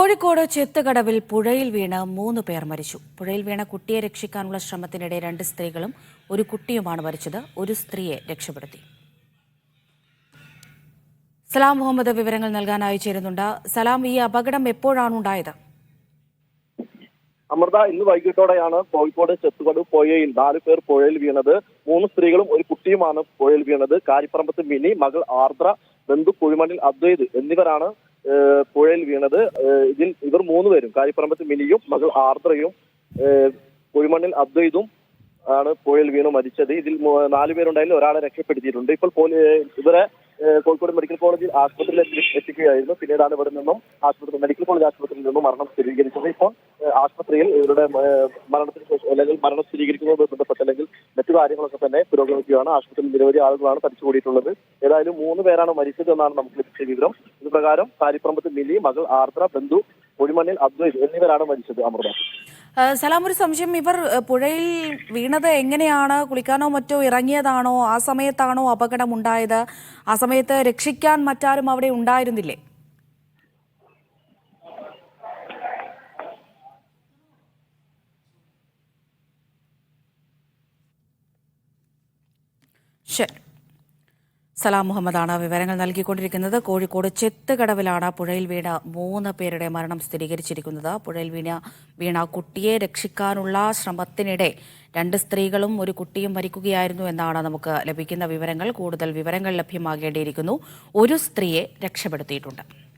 കോഴിക്കോട് ചെത്തുകടവിൽ പുഴയിൽ വീണ് മൂന്ന് പേർ മരിച്ചു. പുഴയിൽ വീണ കുട്ടിയെ രക്ഷിക്കാനുള്ള ശ്രമത്തിനിടെ രണ്ട് സ്ത്രീകളും ഒരു കുട്ടിയുമാണ് മരിച്ചത്. ഒരു സ്ത്രീയെ രക്ഷപ്പെടുത്തി. സലാം മുഹമ്മദ് വിവരങ്ങൾ നൽകാനായി ചേരുന്നുണ്ട്. സലാം ഈ അപകടം എപ്പോഴാണ് ഉണ്ടായത്? അമൃത ഇന്ന് വൈകിട്ടോടെയാണ് കോഴിക്കോട് ചെത്തുകടു പുഴയിൽ നാല് പേർ പുഴയിൽ വീണത്. മൂന്ന് സ്ത്രീകളും ഒരു കുട്ടിയുമാണ് പുഴയിൽ വീണത്. കാരിപ്പറമ്പത്ത് മിനി മകൾ ആർദ്ര ബന്ധു കുഴിമണ്ണിൽ അദ്വൈത് എന്നിവരാണ് പുഴയിൽ വീണത്. ഇതിൽ ഇവർ മൂന്ന് പേരും കാരിപ്പറമ്പത്ത് മിനിയും മകൾ ആർദ്രയും കുഴിമണ്ണിൽ അദ്വൈതും ആണ് പുഴയിൽ വീണ് മരിച്ചത്. ഇതിൽ നാലു പേരുണ്ടായാലും ഒരാളെ രക്ഷപ്പെടുത്തിയിട്ടുണ്ട്. ഇപ്പോൾ ഇവരെ കോഴിക്കോട് മെഡിക്കൽ കോളേജിൽ ആശുപത്രിയിൽ എത്തിക്കുകയായിരുന്നു. പിന്നീടാണ് ഇവിടെ നിന്നും ആശുപത്രി മെഡിക്കൽ കോളേജ് ആശുപത്രിയിൽ നിന്നും മരണം സ്ഥിരീകരിച്ചത്. ഇപ്പോൾ ആശുപത്രിയിൽ ഇവരുടെ മരണത്തിന് ശേഷം അല്ലെങ്കിൽ മരണം സ്ഥിരീകരിക്കുന്നതുമായി ബന്ധപ്പെട്ട് അല്ലെങ്കിൽ മറ്റു കാര്യങ്ങളൊക്കെ തന്നെ പുരോഗമിക്കുകയാണ്. ആശുപത്രിയിൽ നിരവധി ആളുകളാണ് തടിച്ചുകൂടിയിട്ടുള്ളത്. ഏതായാലും മൂന്ന് പേരാണ് മരിച്ചത് എന്നാണ് നമുക്ക് ലഭിച്ച വിവരം. ഇത് പ്രകാരം കാരിപ്പറമ്പത്ത് മിലി മകൾ ആർദ്ര ബന്ധു ഒഴിമണ്ണിൽ അദ്വൈത് എന്നിവരാണ് മരിച്ചത് അമൃത. സലാം ഒരു സംശയം. ഇവർ പുഴയിൽ വീണത് എങ്ങനെയാണ്? കുളിക്കാനോ മറ്റോ ഇറങ്ങിയതാണോ? ആ സമയത്താണോ അപകടം ഉണ്ടായത് ആ സമയത്ത് രക്ഷിക്കാൻ മറ്റാരും അവിടെ ഉണ്ടായിരുന്നില്ലേ? സലാം മുഹമ്മദാണ് വിവരങ്ങൾ നൽകിക്കൊണ്ടിരിക്കുന്നത്. കോഴിക്കോട് ചെത്തുകടവിലാണ് പുഴയിൽ വീണ മൂന്ന് പേരുടെ മരണം സ്ഥിരീകരിച്ചിരിക്കുന്നത്. പുഴയിൽ വീണ വീണ കുട്ടിയെ രക്ഷിക്കാനുള്ള ശ്രമത്തിനിടെ രണ്ട് സ്ത്രീകളും ഒരു കുട്ടിയും മരിക്കുകയായിരുന്നു എന്നാണ് നമുക്ക് ലഭിക്കുന്ന വിവരങ്ങൾ. കൂടുതൽ വിവരങ്ങൾ ലഭ്യമാകേണ്ടിയിരിക്കുന്നു. ഒരു സ്ത്രീയെ രക്ഷപ്പെടുത്തിയിട്ടുണ്ട്.